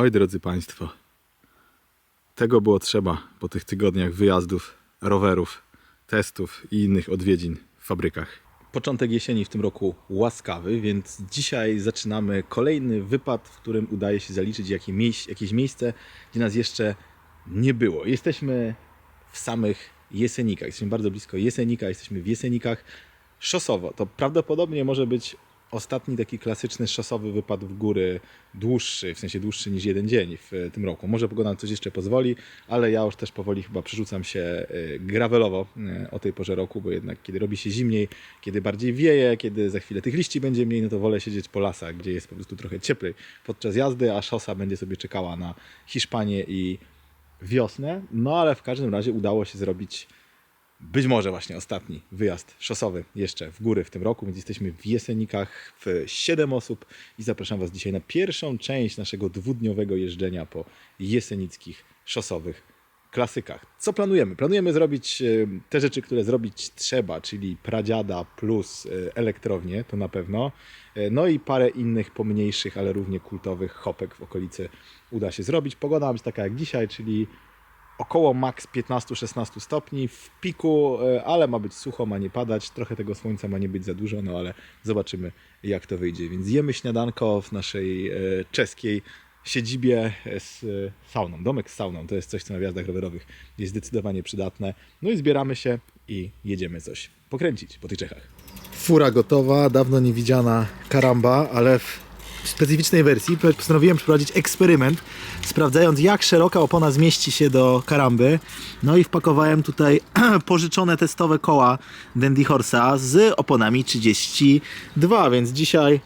Oj, drodzy Państwo, tego było trzeba po tych tygodniach wyjazdów, rowerów, testów i innych odwiedzin w fabrykach. Początek jesieni w tym roku łaskawy, więc dzisiaj zaczynamy kolejny wypad, w którym udaje się zaliczyć jakieś miejsce, gdzie nas jeszcze nie było. Jesteśmy w samych Jesenikach, jesteśmy bardzo blisko Jesenika, jesteśmy w Jesenikach szosowo. To prawdopodobnie może być ostatni taki klasyczny szosowy wypad w góry, dłuższy, w sensie dłuższy niż jeden dzień w e, tym roku. Może pogoda na coś jeszcze pozwoli, ale ja już też powoli chyba przerzucam się e, gravelowo e, o tej porze roku, bo jednak kiedy robi się zimniej, kiedy bardziej wieje, kiedy za chwilę tych liści będzie mniej, no to wolę siedzieć po lasach, gdzie jest po prostu trochę cieplej podczas jazdy, a szosa będzie sobie czekała na Hiszpanię i wiosnę. No ale w każdym razie udało się zrobić być może właśnie ostatni wyjazd szosowy jeszcze w góry w tym roku, więc jesteśmy w Jesenikach w 7 osób i zapraszam Was dzisiaj na pierwszą część naszego dwudniowego jeżdżenia po jesenickich szosowych klasykach. Co planujemy? Planujemy zrobić e, te rzeczy, które zrobić trzeba, czyli pradziada plus e, elektrownię, to na pewno. E, No i parę innych pomniejszych, ale równie kultowych hopek w okolicy uda się zrobić. Pogoda ma być taka jak dzisiaj, czyli około maks 15-16 stopni w piku, e, ale ma być sucho, ma nie padać, trochę tego słońca ma nie być za dużo, no ale zobaczymy jak to wyjdzie. Więc jemy śniadanko w naszej e, czeskiej siedzibie z sauną. Domek z sauną to jest coś, co na wjazdach rowerowych jest zdecydowanie przydatne. No i zbieramy się i jedziemy coś pokręcić po tych Czechach. Fura gotowa, dawno niewidziana karamba, ale w specyficznej wersji postanowiłem przeprowadzić eksperyment, sprawdzając jak szeroka opona zmieści się do karamby. No i wpakowałem tutaj pożyczone testowe koła Dandy Horse'a z oponami 32, więc dzisiaj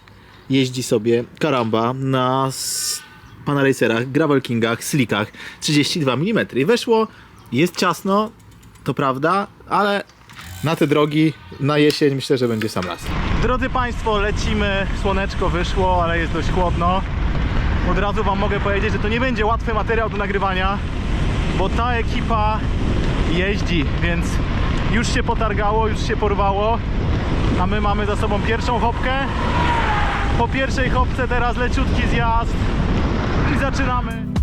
jeździ sobie karamba na pana racerach, gravel kingach, slickach 32 mm. I weszło, jest ciasno, to prawda, ale na te drogi na jesień myślę, że będzie sam raz. Drodzy Państwo, lecimy, słoneczko wyszło, ale jest dość chłodno. Od razu Wam mogę powiedzieć, że to nie będzie łatwy materiał do nagrywania, bo ta ekipa jeździ, więc już się potargało, już się porwało, a my mamy za sobą pierwszą hopkę. Po pierwszej hopce teraz leciutki zjazd i zaczynamy.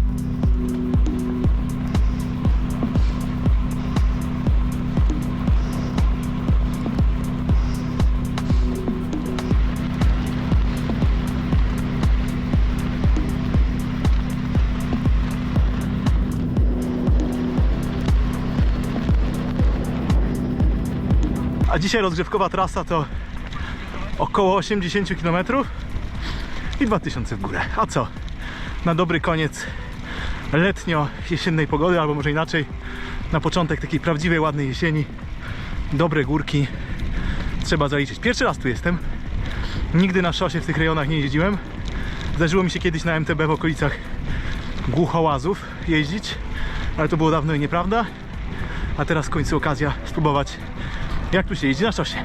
A dzisiaj rozgrzewkowa trasa to około 80 km i 2000 w górę. A co? Na dobry koniec letnio-jesiennej pogody, albo może inaczej, na początek takiej prawdziwej, ładnej jesieni, dobre górki trzeba zaliczyć. Pierwszy raz tu jestem. Nigdy na szosie w tych rejonach nie jeździłem. Zdarzyło mi się kiedyś na MTB w okolicach Głuchołazów jeździć, ale to było dawno i nieprawda. A teraz w końcu okazja spróbować jak tu się jeździ na szosie.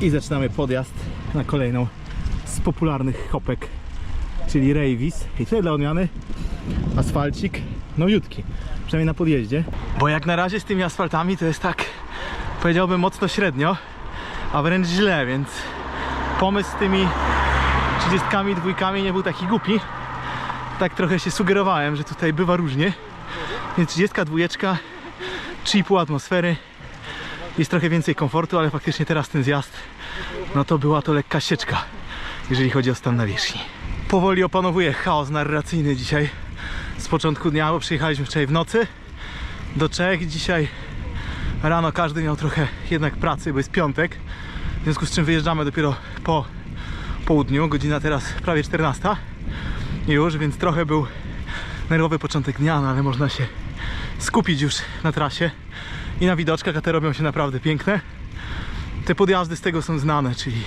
I zaczynamy podjazd na kolejną z popularnych hopek, czyli Ravis. I tutaj dla odmiany asfalcik nowiutki, przynajmniej na podjeździe. Bo jak na razie z tymi asfaltami to jest tak, powiedziałbym mocno średnio, a wręcz źle, więc pomysł z tymi trzydziestkami, dwójkami nie był taki głupi. Tak trochę się sugerowałem, że tutaj bywa różnie. Więc 32, 3,5 atmosfery jest trochę więcej komfortu, ale faktycznie teraz ten zjazd, no to była to lekka sieczka, jeżeli chodzi o stan nawierzchni. Powoli opanowuje chaos narracyjny dzisiaj z początku dnia, bo przyjechaliśmy wczoraj w nocy do Czech. Dzisiaj rano każdy miał trochę jednak pracy, bo jest piątek, w związku z czym wyjeżdżamy dopiero po południu, godzina teraz prawie 14 już, więc trochę był nerwowy początek dnia, no ale można się skupić już na trasie i na widoczkach, a te robią się naprawdę piękne. Te podjazdy z tego są znane, czyli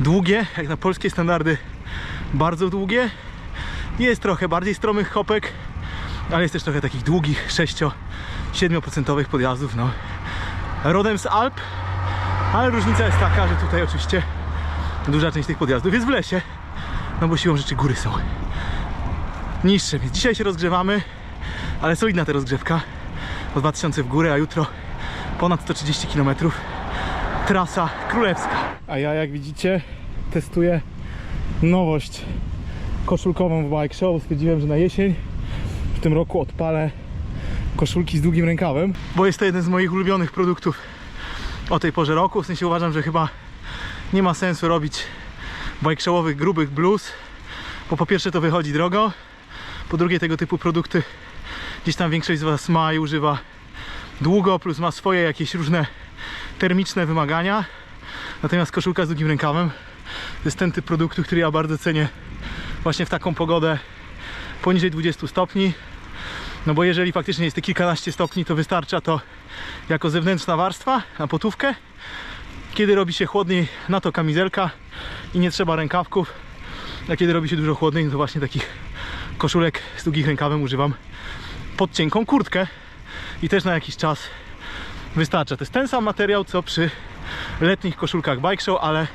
długie, jak na polskie standardy, bardzo długie. Jest trochę bardziej stromych hopek, ale jest też trochę takich długich 6-7% podjazdów. No. Rodem z Alp, ale różnica jest taka, że tutaj oczywiście duża część tych podjazdów jest w lesie, no bo siłą rzeczy góry są niższe. Więc dzisiaj się rozgrzewamy, ale solidna ta rozgrzewka. O 2000 w górę, a jutro ponad 130 km. Trasa królewska. A ja, jak widzicie, testuję nowość koszulkową w Bike Show. Stwierdziłem, że na jesień w tym roku odpalę koszulki z długim rękawem, bo jest to jeden z moich ulubionych produktów o tej porze roku. W sensie uważam, że chyba nie ma sensu robić bike showowych, grubych blues, bo po pierwsze to wychodzi drogo, po drugie tego typu produkty gdzieś tam większość z Was ma i używa długo, plus ma swoje jakieś różne termiczne wymagania. Natomiast koszulka z długim rękawem to jest ten typ produktu, który ja bardzo cenię właśnie w taką pogodę poniżej 20 stopni. No bo jeżeli faktycznie jest te kilkanaście stopni, to wystarcza to jako zewnętrzna warstwa na potówkę. Kiedy robi się chłodniej, na to kamizelka i nie trzeba rękawków. A kiedy robi się dużo chłodniej, no to właśnie takich koszulek z długim rękawem używam pod cienką kurtkę i też na jakiś czas wystarcza. To jest ten sam materiał co przy letnich koszulkach bike show, ale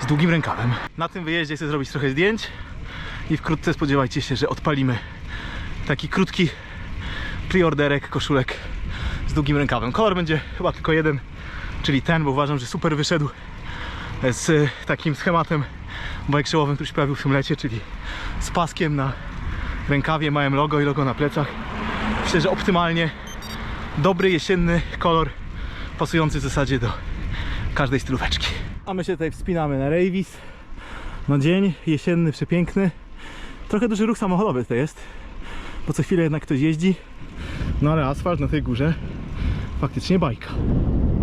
z długim rękawem. Na tym wyjeździe chcę zrobić trochę zdjęć i wkrótce spodziewajcie się, że odpalimy taki krótki preorderek koszulek z długim rękawem. Kolor będzie chyba tylko jeden, czyli ten, bo uważam, że super wyszedł z takim schematem bike showowym, który się pojawił w tym lecie, czyli z paskiem na rękawie, małym logo i logo na plecach. Myślę, że optymalnie dobry jesienny kolor pasujący w zasadzie do każdej stylóweczki. A my się tutaj wspinamy na Ravis. No dzień jesienny, przepiękny. Trochę duży ruch samochodowy to jest, bo co chwilę jednak ktoś jeździ. No ale asfalt na tej górze faktycznie bajka.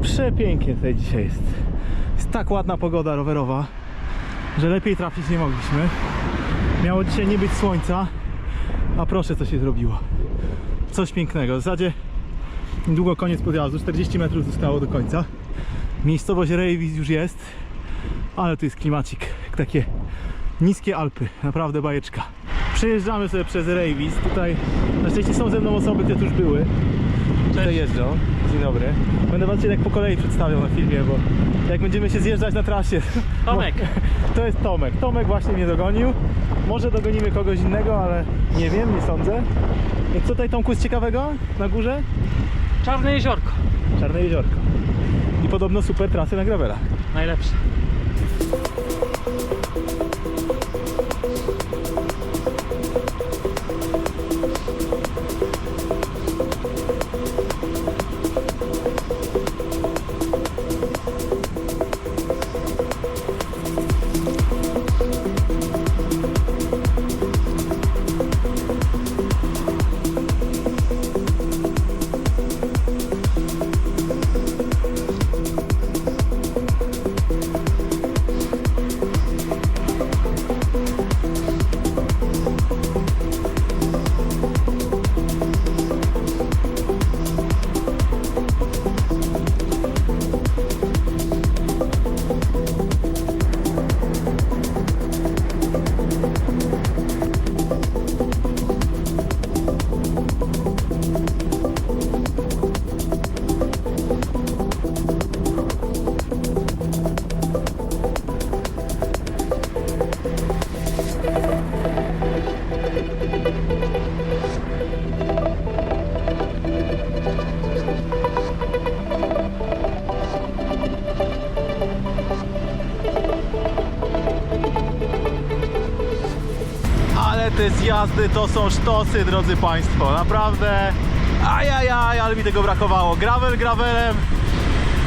Przepięknie tutaj dzisiaj jest. Jest tak ładna pogoda rowerowa, że lepiej trafić nie mogliśmy. Miało dzisiaj nie być słońca, a proszę co się zrobiło. Coś pięknego. W zasadzie niedługo koniec podjazdu, 40 metrów zostało do końca. Miejscowość Rejwis już jest, ale tu jest klimacik, takie niskie Alpy, naprawdę bajeczka. Przejeżdżamy sobie przez Rejwis, tutaj na szczęście są ze mną osoby, które tu już były. Tutaj jeżdżą. Dzień dobry. Będę was jednak po kolei przedstawiał na filmie, bo jak będziemy się zjeżdżać na trasie. Tomek. To jest Tomek. Tomek właśnie mnie dogonił. Może dogonimy kogoś innego, ale nie wiem, nie sądzę. I co tutaj Tomku jest ciekawego na górze? Czarne jeziorko. Czarne jeziorko. I podobno super trasy na gravelach. Najlepsze. Ale te zjazdy to są sztosy, drodzy Państwo. Naprawdę. Ajajaj, ale mi tego brakowało. Gravel gravelem,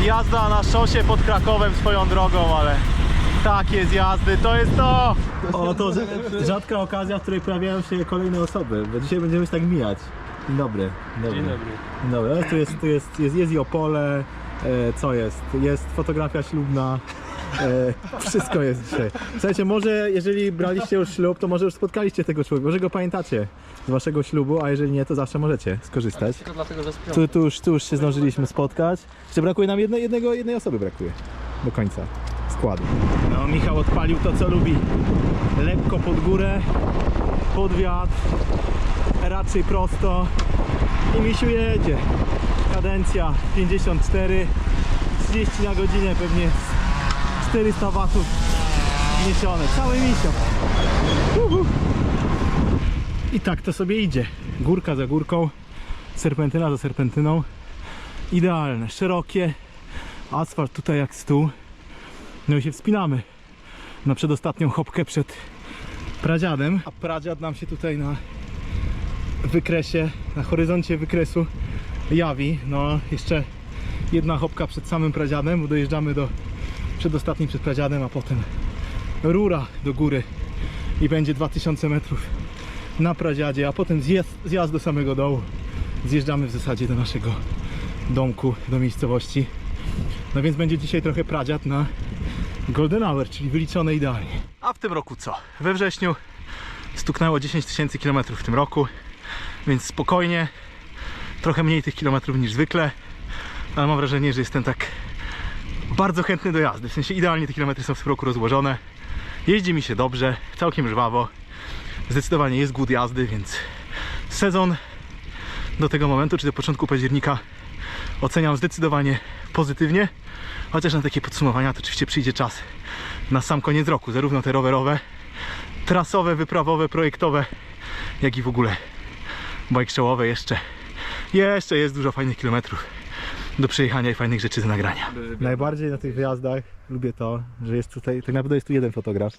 Jazda na szosie pod Krakowem swoją drogą, ale takie zjazdy, to jest to! O, to rzadka okazja, w której pojawiają się kolejne osoby, bo dzisiaj będziemy się tak mijać. Dzień dobry. Dzień dobry. Dzień dobry. Ale Tu jest, tu jest, jest, jest i Opole, e, co jest? Jest fotografia ślubna. E, wszystko jest dzisiaj. Słuchajcie, może jeżeli braliście już ślub, to może już spotkaliście tego człowieka, może go pamiętacie z waszego ślubu, a jeżeli nie, to zawsze możecie skorzystać. Tylko dlatego, że. Tu, tu, już, tu już się zdążyliśmy spotkać. Jeszcze brakuje nam jednego, jednej osoby brakuje do końca składu. No, Michał odpalił to, co lubi. Lekko pod górę, pod wiatr, raczej prosto i Misiu jedzie. Kadencja 54, 30 na godzinę pewnie 400 watów wniesione. Cały misio. I tak to sobie idzie. Górka za górką serpentyna za serpentyną. Idealne, szerokie. Asfalt tutaj jak stół. No i się wspinamy na przedostatnią hopkę przed pradziadem. A pradziad nam się tutaj na wykresie, na horyzoncie wykresu jawi. No jeszcze jedna hopka przed samym pradziadem, bo dojeżdżamy do przedostatniej przed pradziadem, a potem rura do góry i będzie 2000 metrów na pradziadzie, a potem zjazd, zjazd do samego dołu zjeżdżamy w zasadzie do naszego domku, do miejscowości. No więc będzie dzisiaj trochę pradziad na Golden Hour, czyli wyliczone idealnie. A w tym roku co? We wrześniu stuknęło 10 tysięcy kilometrów w tym roku, więc spokojnie, trochę mniej tych kilometrów niż zwykle, ale mam wrażenie, że jestem tak bardzo chętny do jazdy. W sensie idealnie te kilometry są w tym roku rozłożone. Jeździ mi się dobrze, całkiem żwawo. Zdecydowanie jest głód jazdy, więc sezon do tego momentu, czy do początku października oceniam zdecydowanie pozytywnie. Chociaż na takie podsumowania to oczywiście przyjdzie czas na sam koniec roku. Zarówno te rowerowe, trasowe, wyprawowe, projektowe, jak i w ogóle bike showowe jeszcze. Jeszcze jest dużo fajnych kilometrów do przejechania i fajnych rzeczy do nagrania. Najbardziej na tych wyjazdach lubię to, że jest tutaj, tak naprawdę jest tu jeden fotograf.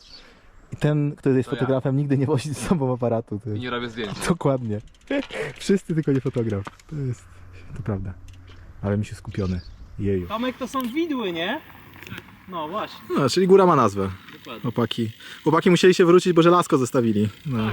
I ten, kto jest fotografem, nigdy nie wozi ze sobą aparatu. To jest... Nie robię zdjęć. Dokładnie. Wszyscy tylko nie fotograf. To jest, to prawda. Ale mi się skupiony. Jeju. Tomek to są widły, nie? No właśnie. No, czyli góra ma nazwę. Dokładnie. Chłopaki. Chłopaki musieli się wrócić, bo żelazko zostawili. No.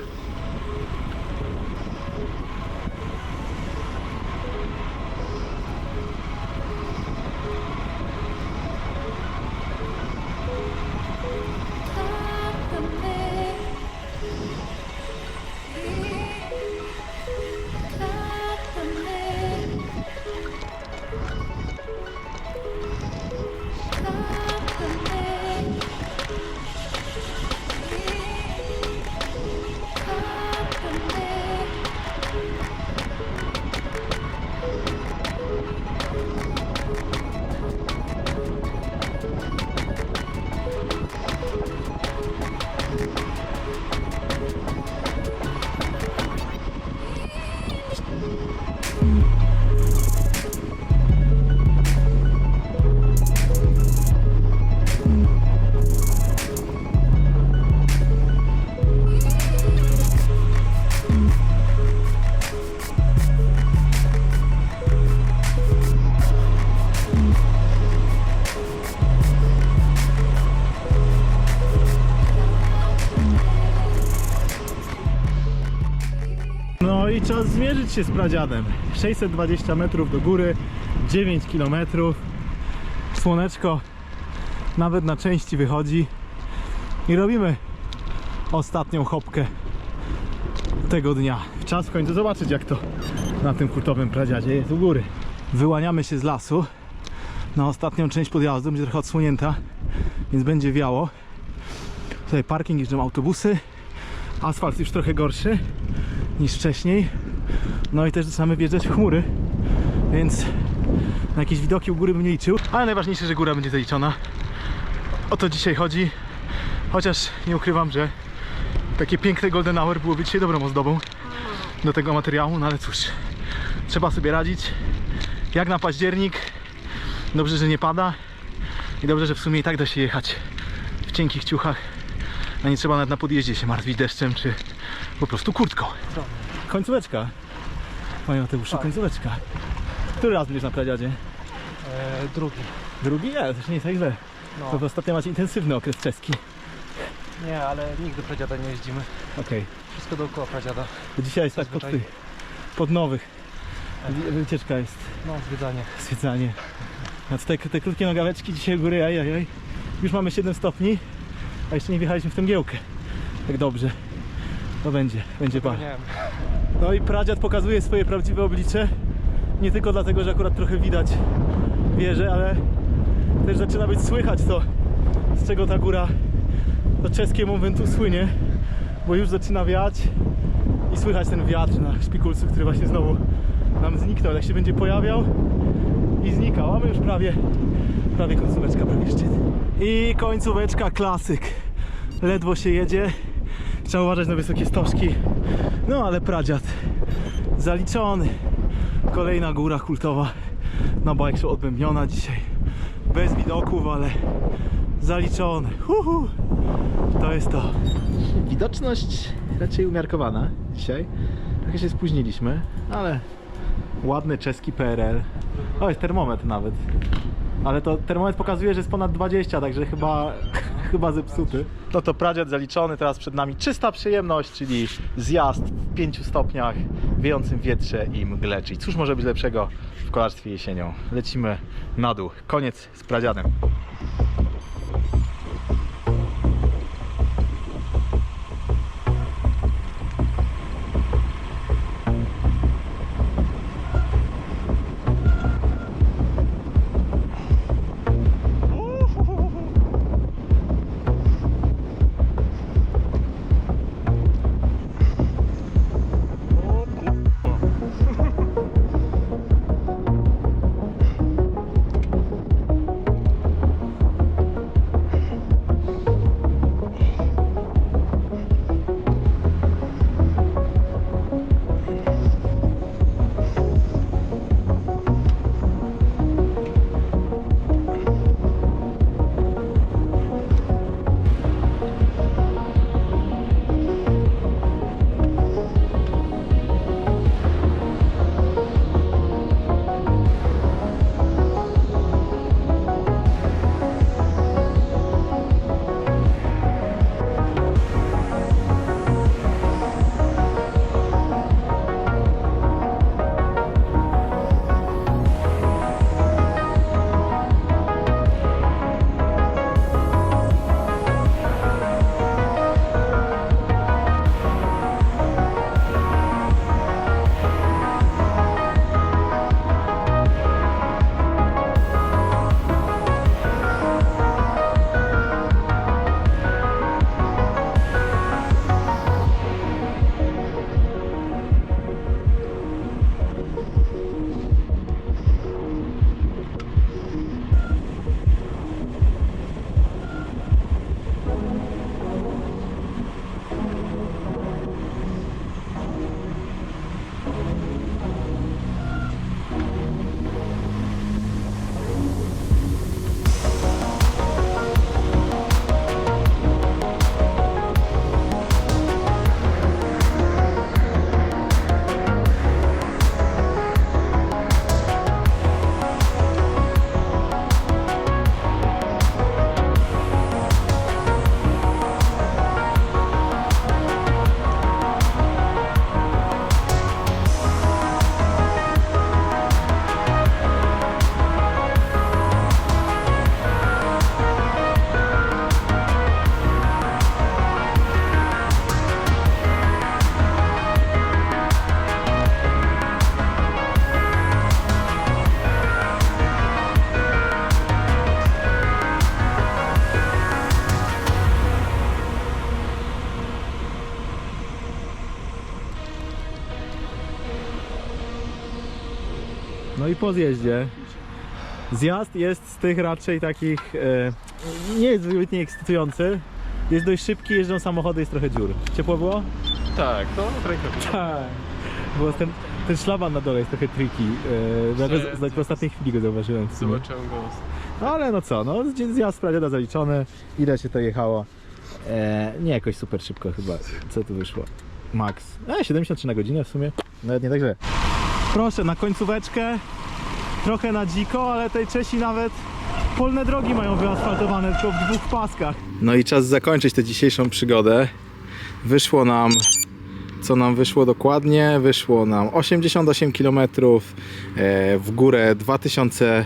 Zmierzyć się z pradziadem. 620 metrów do góry, 9 km. Słoneczko nawet na części wychodzi. I robimy ostatnią hopkę tego dnia. Czas w końcu zobaczyć jak to na tym hurtowym pradziadzie jest u góry. Wyłaniamy się z lasu na ostatnią część podjazdu, będzie trochę odsłonięta, więc będzie wiało. Tutaj parking, jeżdżą autobusy. Asfalt już trochę gorszy niż wcześniej. No i też zaczynamy wjeżdżać w chmury, więc na jakieś widoki u góry bym nie liczył. Ale najważniejsze, że góra będzie zaliczona. O to dzisiaj chodzi. Chociaż nie ukrywam, że takie piękne Golden Hour byłoby dzisiaj dobrą ozdobą do tego materiału, no ale cóż, trzeba sobie radzić. Jak na październik, dobrze, że nie pada i dobrze, że w sumie i tak da się jechać w cienkich ciuchach, a nie trzeba nawet na podjeździe się martwić deszczem, czy po prostu kurtką. Końcóweczka. Panie Mateuszu, końcóweczka. Który raz będziesz na pradziadzie? E, drugi. Drugi? Nie, też nie jest tak źle. No. To ostatnio macie intensywny okres czeski. Nie, ale nigdy pradziada nie jeździmy. Okej. Wszystko dookoła pradziada. Dzisiaj jest tak pod, Zazwyczaj. tych, pod nowych. Wy- Wycieczka jest, No, zwiedzanie. zwiedzanie. A te, te krótkie nogaweczki dzisiaj góry, ajajaj. Już mamy 7 stopni, a jeszcze nie wjechaliśmy w tę giełkę. Tak dobrze. To będzie, będzie pa. No i pradziad pokazuje swoje prawdziwe oblicze. Nie tylko dlatego, że akurat trochę widać wieżę, ale też zaczyna być słychać to, z czego ta góra, to czeskie momentu słynie, bo już zaczyna wiać i słychać ten wiatr na szpikulcu, który właśnie znowu nam zniknął. Jak się będzie pojawiał i znikał, a my już prawie, prawie końcóweczka, prawie szczyt. I końcóweczka klasyk. Ledwo się jedzie. Trzeba uważać na wysokie stożki. No ale pradziad zaliczony. Kolejna góra kultowa na bike show odbębniona dzisiaj. Bez widoków, ale zaliczony. Uhu. To jest to. Widoczność raczej umiarkowana dzisiaj. Trochę się spóźniliśmy, ale ładny czeski PRL. O, jest termometr nawet. Ale to termometr pokazuje, że jest ponad 20, także chyba, chyba zepsuty. No to pradziad zaliczony, teraz przed nami czysta przyjemność, czyli zjazd w 5 stopniach, wiejącym wietrze i mgle. Czyli cóż może być lepszego w kolarstwie jesienią? Lecimy na dół. Koniec z pradziadem. No i po zjeździe. Zjazd jest z tych raczej takich. E, nie jest zbytnio ekscytujący. Jest dość szybki, jeżdżą samochody, jest trochę dziur. Ciepło było? Tak, to ręka. Tak. Bo ten, ten szlaban na dole jest trochę tricky. E, nawet jest, z- w ostatniej chwili go zauważyłem. w sumie. Zobaczyłem go. No ale no co, no zjazd pradziada zaliczony. Ile się to jechało? E, nie jakoś super szybko chyba. Co tu wyszło? Max. E, 73 na godzinę w sumie. Nawet nie tak źle. Proszę, na końcóweczkę trochę na dziko, ale tej Czesi nawet polne drogi mają wyasfaltowane tylko w dwóch paskach. No i czas zakończyć tę dzisiejszą przygodę. Wyszło nam, co nam wyszło dokładnie? Wyszło nam 88 km e, w górę 2000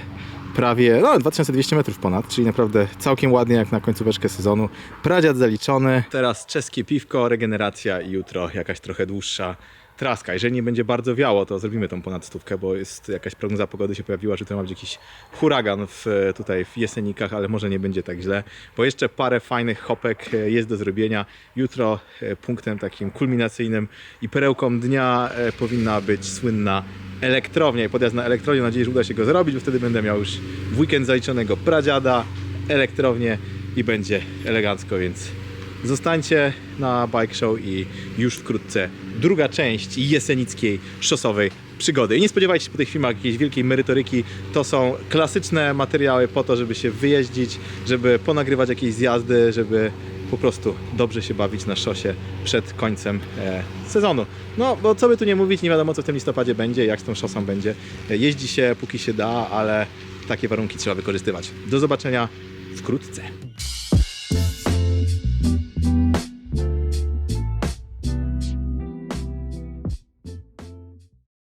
prawie, no 2200 metrów ponad, czyli naprawdę całkiem ładnie jak na końcóweczkę sezonu. Pradziad zaliczony. Teraz czeskie piwko, regeneracja i jutro jakaś trochę dłuższa traska. Jeżeli nie będzie bardzo wiało, to zrobimy tą ponad stówkę, bo jest jakaś prognoza pogody się pojawiła, że tutaj ma być jakiś huragan w, tutaj w Jesenikach, ale może nie będzie tak źle, bo jeszcze parę fajnych hopek e, jest do zrobienia. Jutro e, punktem takim kulminacyjnym i perełką dnia e, powinna być słynna elektrownia i podjazd na elektrownię. Mam nadzieję, że uda się go zrobić, bo wtedy będę miał już w weekend zaliczonego pradziada, elektrownię i będzie elegancko, więc Zostańcie na Bike Show i już wkrótce druga część jesenickiej szosowej przygody. I nie spodziewajcie się po tych filmach jakiejś wielkiej merytoryki. To są klasyczne materiały po to, żeby się wyjeździć, żeby ponagrywać jakieś zjazdy, żeby po prostu dobrze się bawić na szosie przed końcem e, sezonu. No, bo co by tu nie mówić, nie wiadomo co w tym listopadzie będzie, jak z tą szosą będzie. E, Jeździ się póki się da, ale takie warunki trzeba wykorzystywać. Do zobaczenia wkrótce.